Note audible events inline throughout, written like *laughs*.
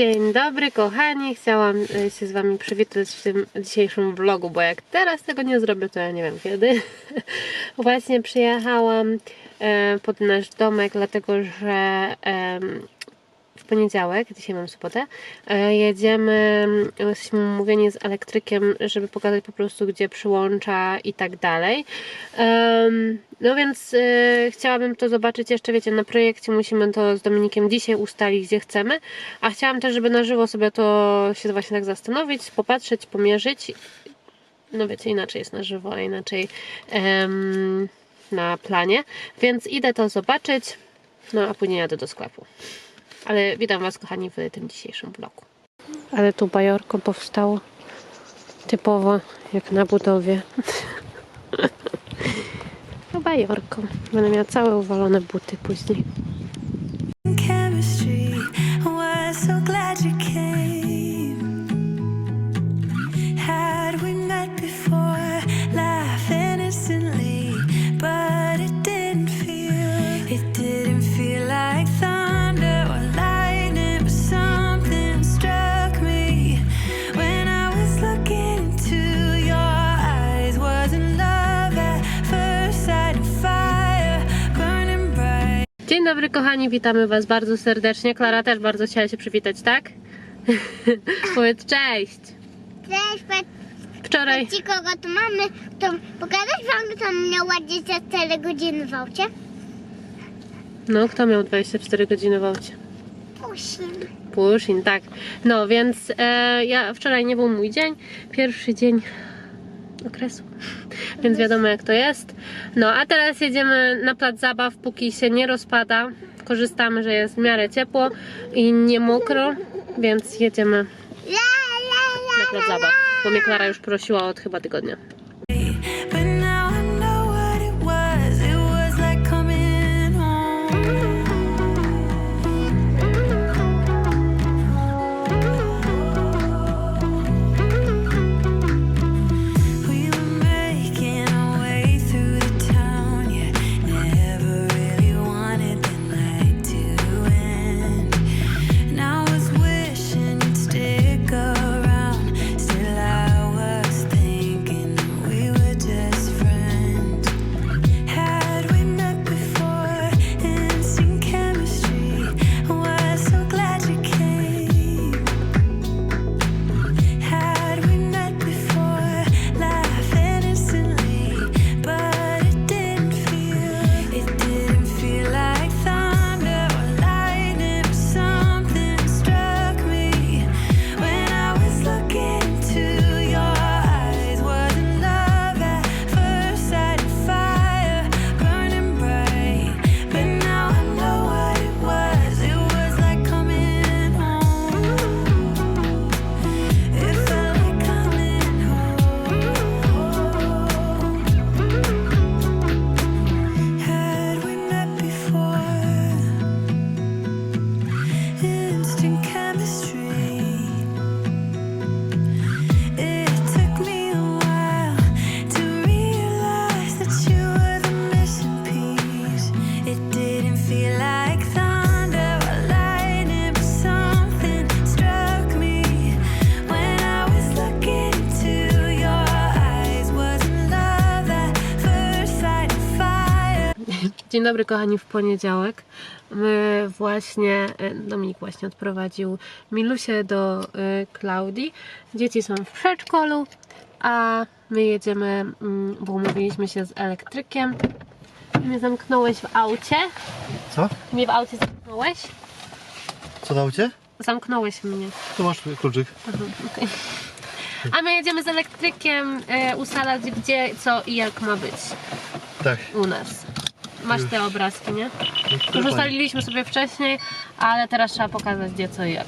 Dzień dobry kochani, chciałam e, się z wami przywitać w tym dzisiejszym vlogu, bo jak teraz tego nie zrobię, to ja nie wiem kiedy. *laughs* Właśnie przyjechałam e, pod nasz domek, dlatego że w poniedziałek, dzisiaj mam sobotę, e, jedziemy, jesteśmy umówieni z elektrykiem, żeby pokazać po prostu, gdzie przyłącza i tak dalej. No więc e, chciałabym to zobaczyć jeszcze, wiecie, na projekcie musimy to z Dominikiem dzisiaj ustalić, gdzie chcemy, a chciałam też, żeby na żywo sobie to się właśnie tak zastanowić, popatrzeć, pomierzyć. No wiecie, inaczej jest na żywo, a inaczej em, na planie, więc idę to zobaczyć, no a później jadę do sklepu. Ale witam Was, kochani, w tym dzisiejszym vlogu. Ale tu bajorko powstało typowo jak na budowie. *laughs* No bajorko. Będę miała całe uwalone buty później. Dzień dobry, kochani, witamy Was bardzo serdecznie. Klara też bardzo chciała się przywitać, tak? *laughs* Powiedz cześć. Cześć, Wczoraj. patrzcie kogo tu mamy. To pokażesz wam, kto miał ładnie 4 godziny w aucie? No, kto miał 24 godziny w aucie? Pusin. Pushin, tak. No więc e, ja wczoraj nie był mój dzień, pierwszy dzień okresu, więc wiadomo jak to jest. No a teraz jedziemy na plac zabaw, póki się nie rozpada. Korzystamy, że jest w miarę ciepło i nie mokro, więc jedziemy na la, plac la, zabaw, bo mnie Klara już prosiła od chyba tygodnia. Dzień dobry kochani w poniedziałek. My właśnie, e, Dominik właśnie odprowadził Milusię do e, Klaudii. Dzieci są w przedszkolu, a my jedziemy, mm, bo umówiliśmy się z elektrykiem. Mnie zamknąłeś w aucie. Co? Mnie w aucie zamknąłeś? Co dało cię? Zamknąłeś mnie. Tu masz kluczyk. Okej. A my jedziemy z elektrykiem e, ustalać gdzie, co i jak ma być Tak. u nas. Masz te obrazki, nie? Już Dokładnie. ustaliliśmy sobie wcześniej, ale teraz trzeba pokazać gdzie, co i jak.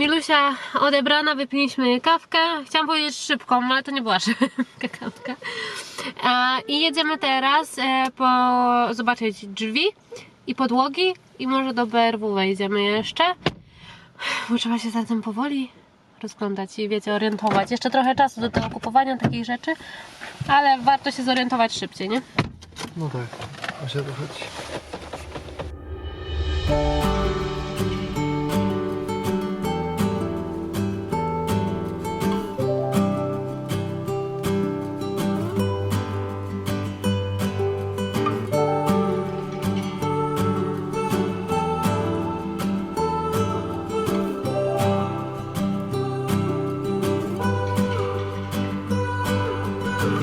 Milusia odebrana, wypiliśmy kawkę. Chciałam powiedzieć szybką, ale to nie była *laughs* szybka kawka. E, I jedziemy teraz e, po zobaczyć drzwi i podłogi i może do BRW wejdziemy jeszcze. Bo trzeba się zatem powoli rozglądać i wiecie, orientować. Jeszcze trochę czasu do tego kupowania takich rzeczy, ale warto się zorientować szybciej, nie? No tak, o chodzi.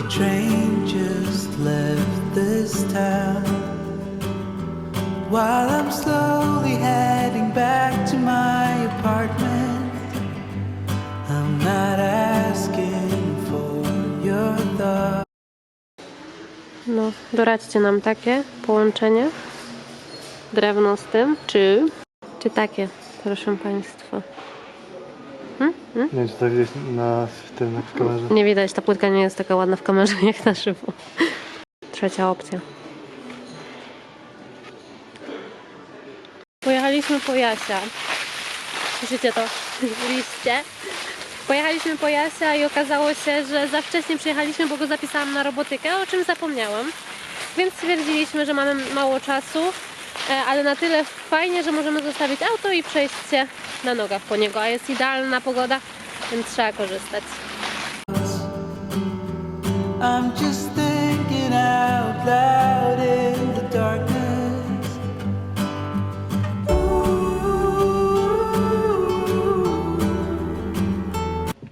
Train just left this town. While I'm slowly heading back to my apartment, I'm not asking for your thoughts. No, doradźcie nam takie połączenie. Drewno z tym, czy, czy takie, proszę Państwa. Nie wiem, czy to widać na w tym na w kamerze. Nie widać, ta płytka nie jest taka ładna w kamerze *laughs* jak na żywo. Trzecia opcja. Pojechaliśmy po Jasia. Słyszycie to? Liście. Pojechaliśmy po Jasia i okazało się, że za wcześnie przyjechaliśmy, bo go zapisałam na robotykę, o czym zapomniałam. Więc stwierdziliśmy, że mamy mało czasu, e, ale na tyle fajnie, że możemy zostawić auto i przejść się na nogach po niego. A jest idealna pogoda, więc trzeba korzystać. I'm just thinking out loud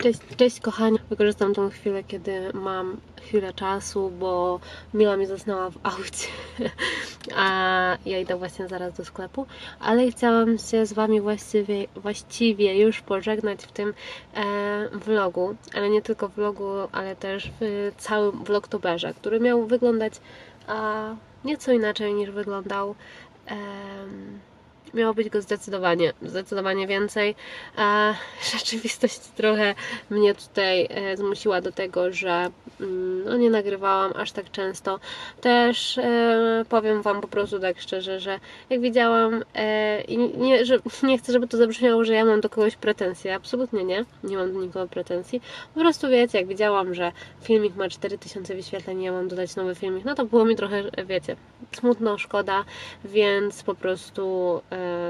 Cześć, cześć kochani. Wykorzystam tą chwilę, kiedy mam chwilę czasu, bo Mila mi zasnęła w aucie, *laughs* a ja idę właśnie zaraz do sklepu, ale chciałam się z Wami właściwie, właściwie już pożegnać w tym e, vlogu, ale nie tylko vlogu, ale też w całym vlogtoberze, który miał wyglądać nieco inaczej niż wyglądał. em, Miało być go zdecydowanie, zdecydowanie więcej. *laughs* Rzeczywistość trochę mnie tutaj e, zmusiła do tego, że mm, no, nie nagrywałam aż tak często. Też e, powiem Wam po prostu tak szczerze, że jak widziałam e, i nie, że, *laughs* nie chcę, żeby to zabrzmiało, że ja mam do kogoś pretensje. Absolutnie nie. Nie mam do nikogo pretensji. Po prostu wiecie, jak widziałam, że filmik ma 4000 wyświetleń ja mam dodać nowy filmik, no to było mi trochę, wiecie, smutno, szkoda, więc po prostu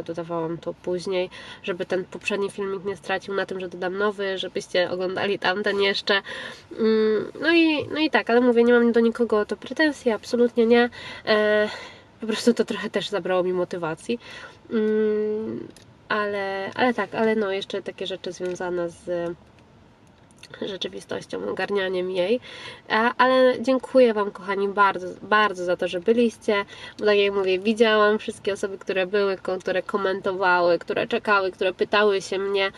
dodawałam to później, żeby ten poprzedni filmik nie stracił na tym, że dodam nowy, żebyście oglądali tamten jeszcze. Mm, No i, no i tak, ale mówię, nie mam do nikogo o to pretensji, absolutnie nie. E, po prostu to trochę też zabrało mi motywacji. Mm, Ale, ale tak, ale no, jeszcze takie rzeczy związane z rzeczywistością, ogarnianiem jej. A, ale dziękuję Wam, kochani, bardzo, bardzo za to, że byliście. Bo tak jak mówię, widziałam wszystkie osoby, które były, które komentowały, które czekały, które pytały się mnie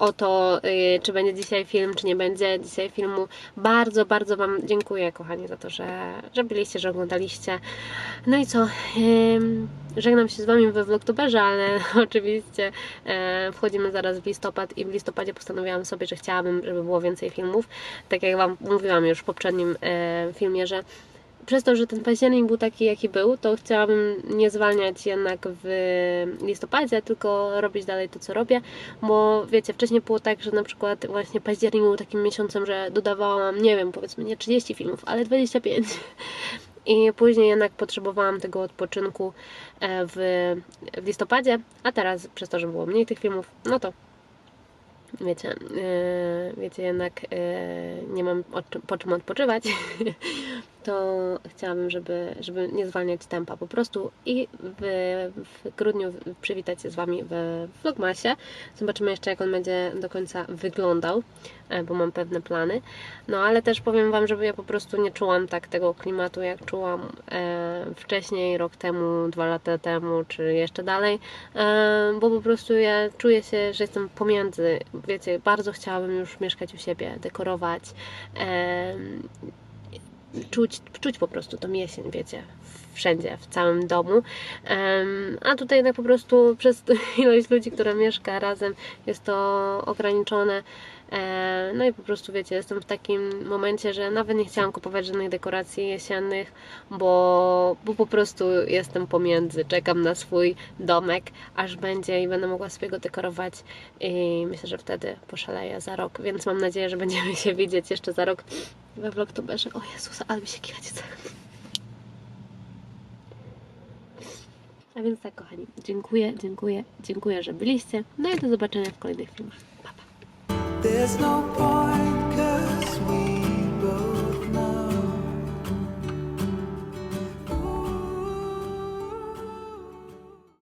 o to, y, czy będzie dzisiaj film, czy nie będzie dzisiaj filmu. Bardzo, bardzo Wam dziękuję, kochani, za to, że, że byliście, że oglądaliście. No i co? Żegnam się z Wami we vlogtoberze, ale *laughs* oczywiście e, wchodzimy zaraz w listopad i w listopadzie postanowiłam sobie, że chciałabym, żeby było więcej filmów. Tak jak Wam mówiłam już w poprzednim e, filmie, że przez to, że ten październik był taki, jaki był, to chciałabym nie zwalniać jednak w listopadzie, tylko robić dalej to, co robię, bo wiecie, wcześniej było tak, że na przykład właśnie październik był takim miesiącem, że dodawałam, nie wiem, powiedzmy nie 30 filmów, ale 25. I później jednak potrzebowałam tego odpoczynku e, w, w listopadzie, a teraz przez to, że było mniej tych filmów, no to wiecie, e, wiecie jednak e, nie mam po czym odpoczywać, *laughs* to chciałabym, żeby, żeby nie zwalniać tempa po prostu i w, w grudniu przywitać się z Wami w Vlogmasie. Zobaczymy jeszcze, jak on będzie do końca wyglądał, e, bo mam pewne plany. No ale też powiem Wam, żeby ja po prostu nie czułam tak tego klimatu, jak czułam e, wcześniej, rok temu, dwa lata temu, czy jeszcze dalej, e, bo po prostu ja czuję się, że jestem pomiędzy. Wiecie, bardzo chciałabym już mieszkać u siebie, dekorować. Czuć, czuć po prostu tą jesień, wiecie, wszędzie, w całym domu. A tutaj jednak po prostu przez *laughs* ilość ludzi, która mieszka razem, jest to ograniczone. No i po prostu wiecie, jestem w takim momencie, że nawet nie chciałam kupować żadnych dekoracji jesiennych, bo, bo po prostu jestem pomiędzy. Czekam na swój domek, aż będzie i będę mogła sobie go dekorować i myślę, że wtedy poszaleję za rok, więc mam nadzieję, że będziemy się widzieć jeszcze za rok we vlogtoberze. O Jezus, ale mi się kichać chce. A więc tak, kochani, dziękuję, dziękuję, dziękuję, że byliście. No i do zobaczenia w kolejnych filmach. Pa, pa.